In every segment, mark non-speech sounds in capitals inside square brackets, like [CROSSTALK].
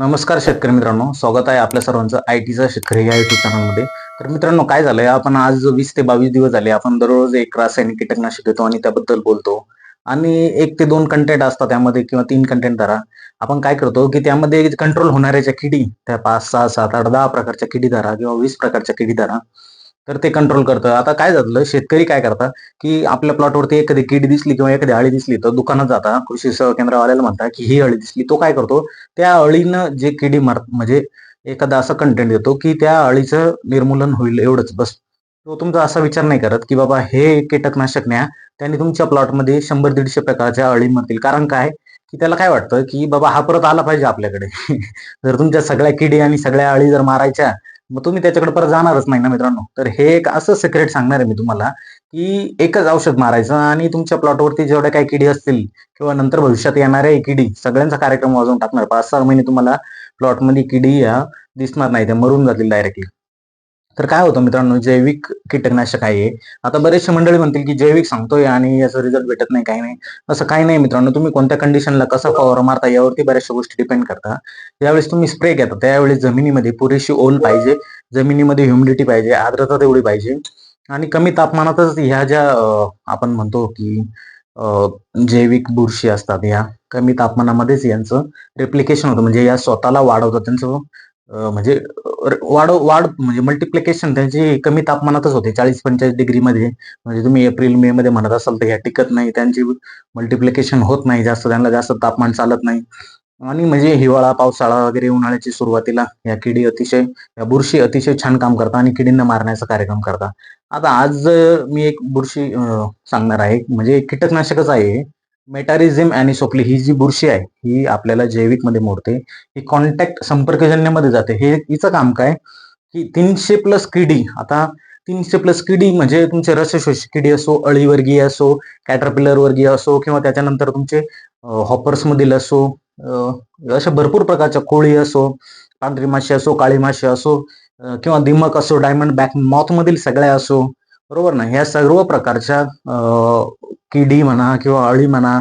नमस्कार शेतकरी मित्रांनो स्वागत आहे आपल्या सर्वांचं आय टीचा शेतकरी या युट्यूब चॅनलमध्ये तर मित्रांनो काय झालंय? आपण आज वीस ते बावीस दिवस झाले आपण दररोज एक रासायनिक कीटकनाशक घेतो आणि त्याबद्दल बोलतो. आणि एक ते दोन कंटेंट असतात त्यामध्ये किंवा तीन कंटेंट धरा. आपण काय करतो की त्यामध्ये कंट्रोल होणाऱ्या ज्या किडी त्या पाच सहा सात आठ दहा प्रकारच्या किडी धरा किंवा वीस प्रकारच्या किडी धरा. तर ते कंट्रोल करतं. आता काय झालं शेतकरी काय करतात की आपल्या प्लॉटवरती एखादी कीड दिसली किंवा एखादी अळी दिसली तर दुकानात जाता. कृषी सेवा केंद्रवाल्याला म्हणता की ही अळी दिसली तो काय करतो त्या अळीनं जे किडी मार म्हणजे एखादा असं कंटेंट देतो की त्या अळीचं निर्मूलन होईल एवढंच. बस. तो तुमचा असा विचार नाही करत की बाबा हे कीटकनाशक न्या त्याने तुमच्या प्लॉटमध्ये शंभर दीडशे प्रकारच्या अळी मरतील. कारण काय? की त्याला काय वाटतं की बाबा हा परत आला पाहिजे आपल्याकडे. [LAUGHS] जर तुमच्या सगळ्या किडी आणि सगळ्या अळी जर मारायच्या मग तुम्ही त्याच्याकडे परत जाणारच नाही ना मित्रांनो. तर हे एक असं सिक्रेट सांगणार आहे मी तुम्हाला की एकच औषध मारायचं आणि तुमच्या प्लॉटवरती जेवढ्या काही किडी असतील किंवा नंतर भविष्यात येणाऱ्या किडी सगळ्यांचा कार्यक्रम वाजवून टाकणार. पाच सहा महिने तुम्हाला प्लॉटमध्ये किडी या दिसणार नाही त्या मरून जातील डायरेक्टली तर काय होतं मित्रांनो जैविक कीटकनाशक आहे आता बरेचसे मंडळी म्हणतील की जैविक सांगतोय आणि याचा रिझल्ट भेटत नाही काही नाही. असं काही नाही मित्रांनो तुम्ही कोणत्या कंडिशनला कसं फवारा मारता यावरती बऱ्याचशा गोष्टी डिपेंड करता. ज्यावेळेस तुम्ही स्प्रे घेता त्यावेळेस जमिनीमध्ये पुरेशी ओल पाहिजे जमिनीमध्ये ह्युमिडिटी पाहिजे आर्द्रता तेवढी पाहिजे. आणि कमी तापमानातच ह्या ज्या आपण म्हणतो की जैविक बुरशी असतात या कमी तापमानामध्येच यांचं रेप्लिकेशन होतं. म्हणजे या स्वतःला वाढवतात त्यांचं म्हणजे वाढ वाढ म्हणजे मल्टिप्लिकेशन त्यांची कमी तापमानातच होते. चाळीस पंचाळीस डिग्री मध्ये म्हणजे तुम्ही एप्रिल मे मध्ये म्हणत असाल तर ह्या टिकत नाही. त्यांची मल्टिप्लिकेशन होत नाही जास्त. त्यांना जास्त तापमान चालत नाही. आणि म्हणजे हिवाळा पावसाळा वगैरे उन्हाळ्याची सुरुवातीला या किडी अतिशय या बुरशी अतिशय छान काम करतात आणि किडींना मारण्याचा कार्यक्रम करतात. आता आज मी एक बुरशी सांगणार आहे. म्हणजे कीटकनाशकच आहे. मेटारिझम अॅनिसोप्ली ही जी बुरशी आहे ही आपल्याला जैविकमध्ये मोडते. ही कॉन्टॅक्ट संपर्कजन्यमध्ये जाते. हे हिचं काम काय? की तीनशे प्लस किडी आता तीनशे प्लस किडी म्हणजे तुमचे रसशोषी किडी असो अळीवर्गीय असो कॅटरपिलर वर्गीय असो किंवा त्याच्यानंतर तुमचे हॉपर्स मधील असो अशा भरपूर प्रकारच्या कोळी असो पांढरी माशी असो काळी माशी असो किंवा दिमक असो डायमंड बॅक मॉथ मधील सगळ्या असो बरोबर ना? ह्या सर्व प्रकारच्या किडी म्हणा किंवा अळी म्हणा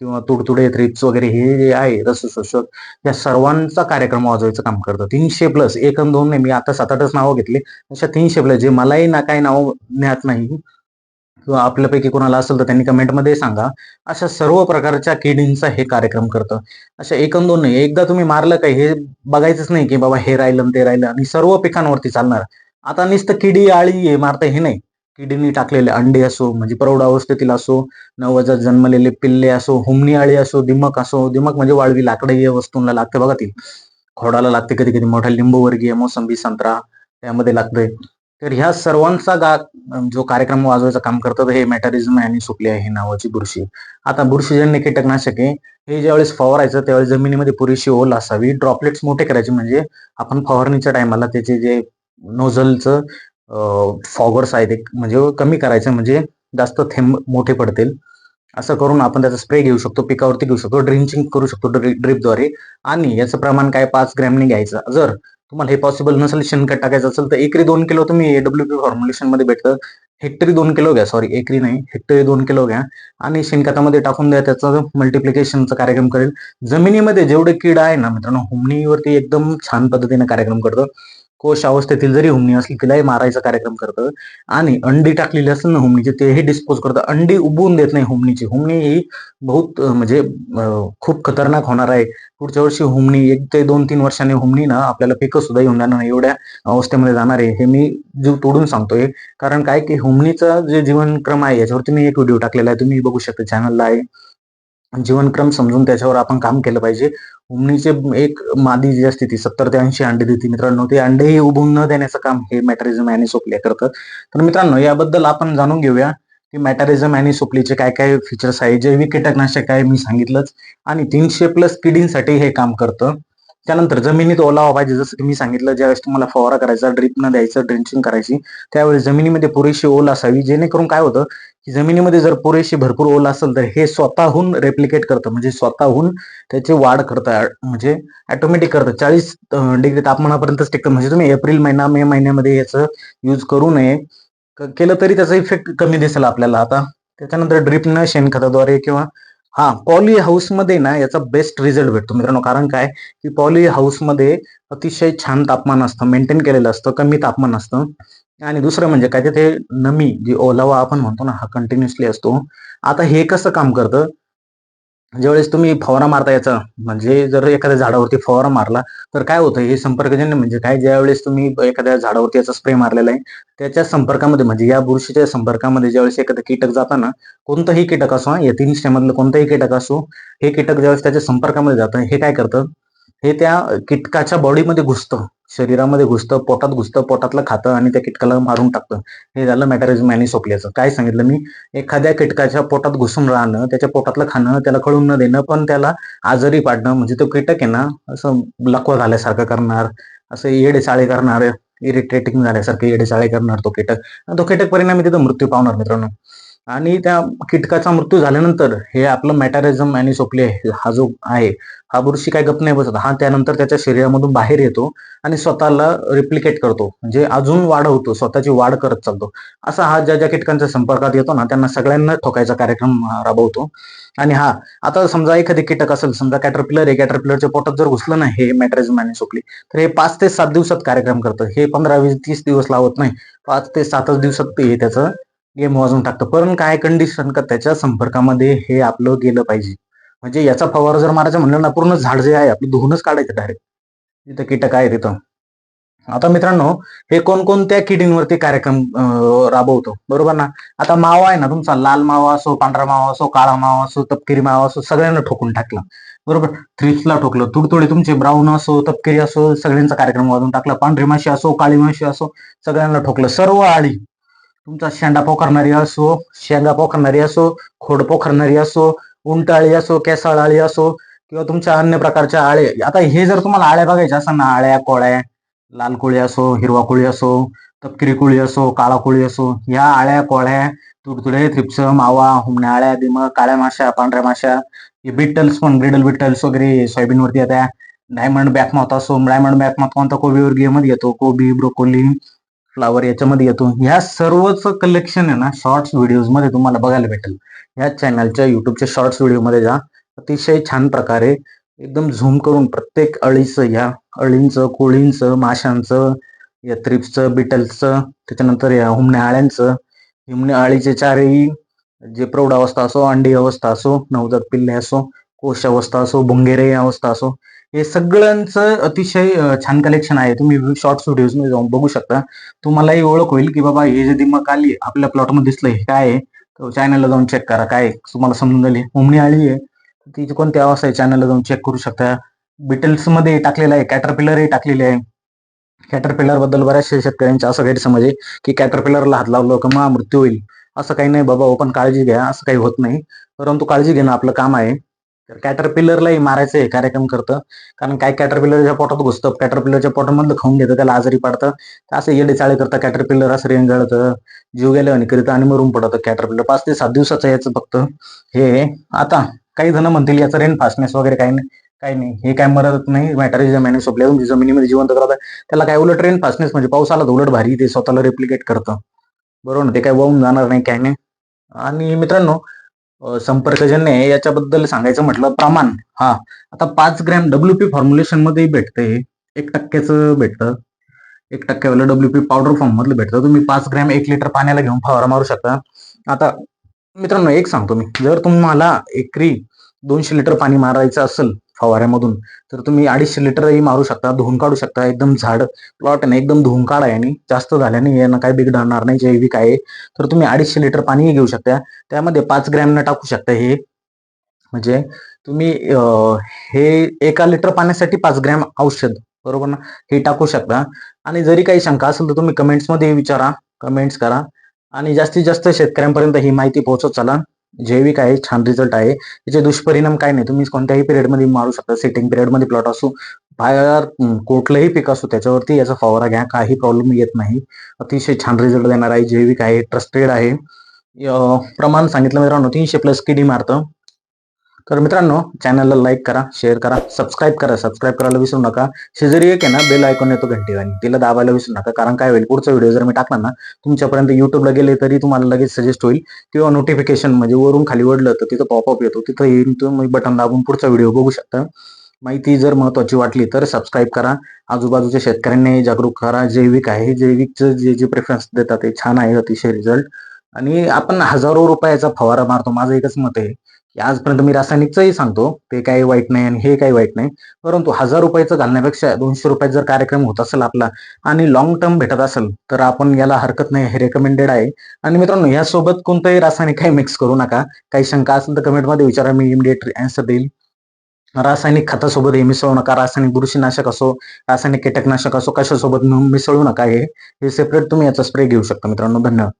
किंवा तुडतुडे थ्रिप्स वगैरे हे जे आहे रसशोषक या सर्वांचा कार्यक्रम वाजवायचं काम करतं. तीनशे प्लस एक आणि दोन नाही मी आता सात आठच नावं घेतली. अशा तीनशे प्लस जे मलाही ना काही नाव ज्ञात नाही किंवा आपल्यापैकी कोणाला असेल तर त्यांनी कमेंटमध्ये सांगा. अशा सर्व प्रकारच्या किडींचा हे कार्यक्रम करतं. अशा एक दोन नाही एकदा तुम्ही मारलं काय हे बघायचंच नाही की बाबा हे राहिलं ते राहिलं आणि सर्व पिकांवरती चालणार. आता नुसतं किडी आळी हे मारतं हे नाही. किडींनी टाकलेले अंडे असो म्हणजे प्रौढ अवस्थेतील असो नवजात जन्मलेले पिल्ले असो हुमणी आळी असो दिमक असो दिमक म्हणजे वाळवी लाकडी या वस्तूंना लागते बघा ती. खोडाला लागते कधी कधी मोठ्या लिंबूवर्गीय मोसंबी संत्रा त्यामध्ये लागते तर ह्या सर्वांचा गा जो कार्यक्रम वाजवायचं काम करतात हे मॅटरिझम आणि सुकले आहे नावाची बुरशी. आता बुरशीजन्य कीटकनाशके हे ज्यावेळेस फवारायचं त्यावेळेस जमिनीमध्ये पुरेशी ओल असावी. ड्रॉपलेट्स मोठे करायचे म्हणजे आपण फवारणीच्या टायमाला त्याचे जे नोझलचं फॉगर्स आहेत एक म्हणजे कमी करायचं म्हणजे जास्त थेंब मोठे पडतील. असं करून आपण त्याचा स्प्रे घेऊ शकतो पिकावरती घेऊ शकतो ड्रिंचिंग करू शकतो ड्रिपद्वारे. आणि याचं प्रमाण काय पाच ग्रॅमने घ्यायचं. जर तुम्हाला हे पॉसिबल नसेल शेणखत टाकायचं असेल तर एकरी दोन किलो तुम्ही एडब्ल्यू पी फॉर्म्युलेशनमध्ये भेटतं. हेक्टरी दोन किलो घ्या सॉरी एकरी नाही हेक्टरी दोन किलो घ्या. आणि शेणखतामध्ये टाकून द्या त्याचा मल्टिप्लिकेशनचा कार्यक्रम करेल. जमिनीमध्ये जेवढे कीड आहे ना मित्रांनो हुमणीवरती एकदम छान पद्धतीने कार्यक्रम करतं. कोश अवस्थेतील जरी हुमणी असली तिलाही मारायचा कार्यक्रम करतं. आणि अंडी टाकलेली असेल ना हुमणीची तेही डिस्पोज करतं. अंडी उबवून देत नाही हुमणीची हुमणी ही बहुत म्हणजे खूप खतरनाक होणार आहे. पुढच्या वर्षी हुमणी एक ते दोन तीन वर्षांनी हुमणी ना आपल्याला पिकं सुद्धा येऊन जाणार नाही. एवढ्या अवस्थेमध्ये जाणार आहे. हे मी जीव तोडून सांगतोय. कारण काय की हुमणीचा जे जीवनक्रम आहे याच्यावरती मी एक व्हिडिओ टाकलेला आहे. तुम्ही बघू शकता. चॅनलला आहे. जीवनक्रम समजून त्याच्यावर आपण काम केलं पाहिजे. उमणीचे एक मादी जी असते ती सत्तर ते ऐंशी अंडे देते मित्रांनो. ते अंडेही उभून न देण्याचं काम हे मॅटरिझम आणि सोपल्या करतं तर मित्रांनो याबद्दल आपण जाणून घेऊया की मॅटरिझम आणि सोपलीचे काय काय फीचर्स आहे जैविक कीटकनाशक आहे मी सांगितलंच आणि तीनशे प्लस किडींसाठी हे काम करतं. त्यानंतर जमिनीत ओलावा पाहिजे जसं की मी सांगितलं ज्यावेळेस तुम्हाला फवारा करायचा ड्रिप न द्यायचं ड्रिंचिंग करायची त्यावेळेस जमिनीमध्ये पुरेशी ओल असावी जेणेकरून काय होतं की जमिनीमध्ये जर पुरेशी भरपूर ओल असेल तर हे स्वतःहून रेप्लिकेट करतं. म्हणजे स्वतःहून त्याची वाढ करतं म्हणजे ऑटोमॅटिक करतं. चाळीस डिग्री तापमानापर्यंतच टिकतं. म्हणजे तुम्ही एप्रिल महिना मे महिन्यामध्ये याचं यूज करू नये. केलं तरी त्याचा इफेक्ट कमी दिसेल आपल्याला. आता त्याच्यानंतर ड्रिपनं शेणखताद्वारे किंवा हा पॉली हाऊसमध्ये ना याचा बेस्ट रिझल्ट भेटतो. मित्रांनो कारण काय? की पॉली हाऊसमध्ये अतिशय छान तापमान असतं. मेंटेन केलेलं असतं. कमी तापमान असतं. आणि दुसरं म्हणजे काय तिथे नमी जी ओलावा आपण म्हणतो ना हा कंटिन्युअसली असतो. आता हे कसं काम करतं? ज्यावेळेस तुम्ही फवारा मारता याचा म्हणजे जर एखाद्या झाडावरती फवारा मारला तर काय होतं? हे संपर्कजन्य म्हणजे काय? ज्यावेळेस तुम्ही एखाद्या झाडावरती याचा स्प्रे मारलेला आहे त्याच्या संपर्कामध्ये म्हणजे या बुरशीच्या संपर्कामध्ये ज्यावेळेस एखादं कीटक जाताना कोणतंही कीटक असो या तीन श्रेमधलं कोणतंही कीटक असो हे कीटक ज्यावेळेस त्याच्या संपर्कामध्ये जातं हे काय करतं? हे त्या कीटकाच्या बॉडीमध्ये घुसतं. शरीरामध्ये घुसतं पोटात घुसतं पोटातलं खातं आणि त्या कीटकाला मारून टाकतं. हे झालं मॅटरिझम आणि सोपल्याचं काय सांगितलं मी? एखाद्या कीटकाच्या पोटात घुसून राहणं त्याच्या पोटातलं खाणं त्याला कळून न देणं पण त्याला आजारी पाडणं म्हणजे तो कीटक आहे ना असं लकवा झाल्यासारखं करणार असं येडे चाळे करणार इरिटेटिंग झाल्यासारखं येडे चाळे करणार तो कीटक. तो कीटक परिणामी तिथं मृत्यू पावणार मित्रांनो. आणि त्या कीटकाचा मृत्यू झाल्यानंतर हे आपलं मॅटारिझम आणि सोपले हा जो आहे हा बुरशी काय गप नाही बसत. हा त्यानंतर त्याच्या शरीरामधून बाहेर येतो आणि स्वतःला रिप्लिकेट करतो. म्हणजे अजून वाढवतो स्वतःची वाढ करत चालतो. असा हा ज्या ज्या कीटकांच्या संपर्कात येतो ना त्यांना सगळ्यांना ठोकायचा कार्यक्रम राबवतो. आणि हा आता समजा एखादी कीटक असेल समजा कॅटरपिलर आहे कॅटरपिलरच्या पोटात जर घुसलं नाही हे मॅट्रेझम आणि सोपली तर हे पाच ते सात दिवसात कार्यक्रम करतं. हे पंधरा वीस तीस दिवस लावत नाही. पाच ते सातच दिवसात ते त्याचं गेम वाजून टाकतं. पण काय कंडिशन का त्याच्या संपर्कामध्ये हे आपलं गेलं पाहिजे. म्हणजे याचा फवारा जर मारायचा म्हणलं ना पूर्ण झाड जे आहे आपलं धुवूनच काढायचं डायरेक्ट तिथं कीटक आहे तिथं. आता मित्रांनो हे कोणकोणत्या किडींवरती कार्यक्रम राबवतो? बरोबर ना? आता मावा आहे ना तुमचा लाल मावा असो पांढरा मावा असो काळा मावा असो तपकिरी मावा असो सगळ्यांना ठोकून टाकला. बरोबर? थ्रिप्सला ठोकलं. तुडतुडे तुमचे ब्राऊन असो तपकिरी असो सगळ्यांचा कार्यक्रम वाजून टाकला. पांढरी माशी असो काळी माशी असो सगळ्यांना ठोकलं. सर्व आळी तुमचा शेंडा पोखरणारी असो शेंगा पोखरणारी असो खोड पोखरणारी असो उंटाळी असो केसाळ आळी असो किंवा तुमच्या अन्य प्रकारच्या आळे. आता हे जर तुम्हाला आळ्या बघायच्या असं ना आळ्या कोळ्या लाल कोळी असो हिरवा कोळी असो तपकिरी कोळी असो काळा कोळी असो या आळ्या कोळ्या तुडतुडे थ्रिप्स मावा हुमण्या आळ्या दिम काळ्या माश्या पांढऱ्या माश्या हे बिटल्स पण ग्रिडल बिटल्स वगैरे सोयाबीनवरती येत्या. डायमंड बॅकमाउथ असो डायमंड बॅकमाउथ कोणता कोबीवर गेममध्ये येतो कोबी ब्रोकोली फ्लावर याच्यामध्ये येतो. ह्या सर्वच कलेक्शन आहे ना शॉर्ट्स व्हिडिओजमध्ये तुम्हाला बघायला भेटेल. ह्या चॅनलच्या युट्यूबच्या शॉर्ट्स व्हिडिओमध्ये जा. अतिशय छान प्रकारे एकदम झूम करून प्रत्येक अळीचं या अळींचं कोळींचं माशांचं या थ्रिप्सचं बिटल्सचं त्याच्यानंतर या हुमण्या आळ्यांचं हिमण्या अळीचे चारही जे प्रौढ अवस्था असो अंडी अवस्था असो नवजात पिल्ले असो कोश अवस्था असो भुंगेरे अवस्था असो हे सगळ्यांचं अतिशय छान कलेक्शन आहे. तुम्ही शॉर्ट्स व्हिडिओजमध्ये जाऊन बघू शकता. तुम्हालाही ओळख होईल की बाबा हे जे दिमाग आली आपल्या प्लॉटमध्ये दिसलं हे काय आहे? चॅनलला जाऊन चेक करा. काय तुम्हाला समजून झाली उमणी आली आहे. तिची कोणती अवस्था आहे चॅनलला जाऊन चेक करू शकता. बिटल्समध्ये टाकलेलं आहे. कॅटरपिलरही टाकलेले आहे. कॅटरपिलरबद्दल बऱ्याचशा शेतकऱ्यांचा असं गैरसमज आहे की कॅटरपिलरला हात लावलं का मग मृत्यू होईल. असं काही नाही बाबा पण काळजी घ्या. असं काही होत नाही. परंतु काळजी घेणं आपलं काम आहे. तर कॅटरपिलरलाही मारायचं हे कार्यक्रम करतं. कारण काय कॅटरपिलरच्या पोटात घुसतं? कॅटरपिलरच्या पोटामधलं खाऊन घेतं त्याला आजारी पाडतं. असं येडे चाळे करतं कॅटरपिलर असं रेंगाळतं जीव गेलं आणि करीत आणि मरून पडतं कॅटरपिलर पाच ते सात दिवसाचं याचं फक्त हे आता काही जण म्हणतील याचं रेन फास्टनेस वगैरे काही नाही काही नाही. हे काय मरत नाही. मॅटरिझम मॅनेज सोपल्या जमिनीमध्ये जिवंत करत त्याला काय उलट रेन फास्टनेस म्हणजे पाऊस आला उलट भारी ते स्वतःला रिप्लिकेट करतं. बरोबर ना? ते काय वाहून जाणार नाही काय नाही. आणि मित्रांनो संपर्कजन्य आहे याच्याबद्दल सांगायचं म्हटलं प्रमाण. हा आता पाच ग्रॅम डब्ल्यू पी फॉर्म्युलेशनमध्ये भेटते एक टक्क्याचं भेटतं. एक टक्क्यावालं डब्ल्यू पी पावडर फॉर्म मधलं भेटतं. तुम्ही पाच ग्रॅम एक लिटर पाण्याला घेऊन फवारा मारू शकता. आता मित्रांनो एक सांगतो मी. जर तुम्हाला एकरी दोनशे लिटर पाणी मारायचं असेल फवाऱ्यामधून. तर तुम्ही अडीचशे लिटरही मारू शकता धुवून काढू शकता. एकदम झाड प्लॉट आहे एकदम धुवून काढा आणि जास्त झाल्याने यांना काही बिघडणार नाही जैविक आहे. तर तुम्ही अडीचशे लिटर पाणीही घेऊ शकता. त्यामध्ये पाच ग्रॅमनं टाकू शकता हे. म्हणजे तुम्ही हे एका लिटर पाण्यासाठी पाच ग्रॅम औषध बरोबर ना? हे टाकू शकता. आणि जरी काही शंका असेल तर तुम्ही कमेंट्समध्ये विचारा. कमेंट्स करा. आणि जास्तीत जास्त शेतकऱ्यांपर्यंत ही माहिती पोहोचत चला. जैविक आहे छान रिझल्ट आहे त्याचे दुष्परिणाम काय नाही. तुम्ही कोणत्याही पिरियडमध्ये मारू शकता. सेटिंग पिरियडमध्ये प्लॉट असो बाहेर कुठलंही पीक असो त्याच्यावरती याचा फवारा घ्या. काही प्रॉब्लेम येत नाही. अतिशय छान रिझल्ट देणार आहे. जैविक आहे ट्रस्टेड आहे. प्रमाण सांगितलं मित्रांनो तीनशे प्लस किडी मारतं. तर मित्रांनो चॅनलला लाईक करा शेअर करा सबस्क्राईब करा. सबस्क्राईब करायला विसरू नका. शेजारी एक आहे ना बेल ऐकून येतो घंटी आणि तिला दाबायला विसरू नका. कारण काय होईल पुढचा व्हिडिओ जर मी टाकला ना तुमच्यापर्यंत युट्यूबला गेले तरी तुम्हाला लगेच सजेस्ट होईल. किंवा नोटिफिकेशन म्हणजे वरून खाली वडलं तर तिथं पॉपअप येतो. तिथं येऊन तुम्ही बटन दाबून पुढचा व्हिडिओ बघू शकता. माहिती जर महत्वाची वाटली तर सबस्क्राईब करा. आजूबाजूच्या शेतकऱ्यांनी जागरूक करा. जैविक आहे. जैविकचं जे जे प्रेफरन्स देतात ते छान आहे अतिशय रिझल्ट आणि आपण हजारो रुपयाचा फवारा मारतो. माझं एकच मत आहे. की आजपर्यंत मी रासायनिकचंही सांगतो ते काही वाईट नाही आणि हे काही वाईट नाही. परंतु हजार रुपयाचं घालण्यापेक्षा दोनशे रुपयात जर कार्यक्रम होत असेल आपला आणि लॉंग टर्म भेटत असेल तर आपण याला हरकत नाही हे रेकमेंडेड आहे. आणि मित्रांनो यासोबत कोणतंही रासायनिक काही मिक्स करू नका. काही शंका असेल तर कमेंटमध्ये विचारा मी इमिडिएट अँसर देईल. रासायनिक खतासोबत हे मिसळू नका. रासायनिक बुरशीनाशक असो रासायनिक कीटकनाशक असो कशासोबत मिसळू नका हे. हे सेपरेट तुम्ही याचा स्प्रे घेऊ शकता मित्रांनो. धन्यवाद.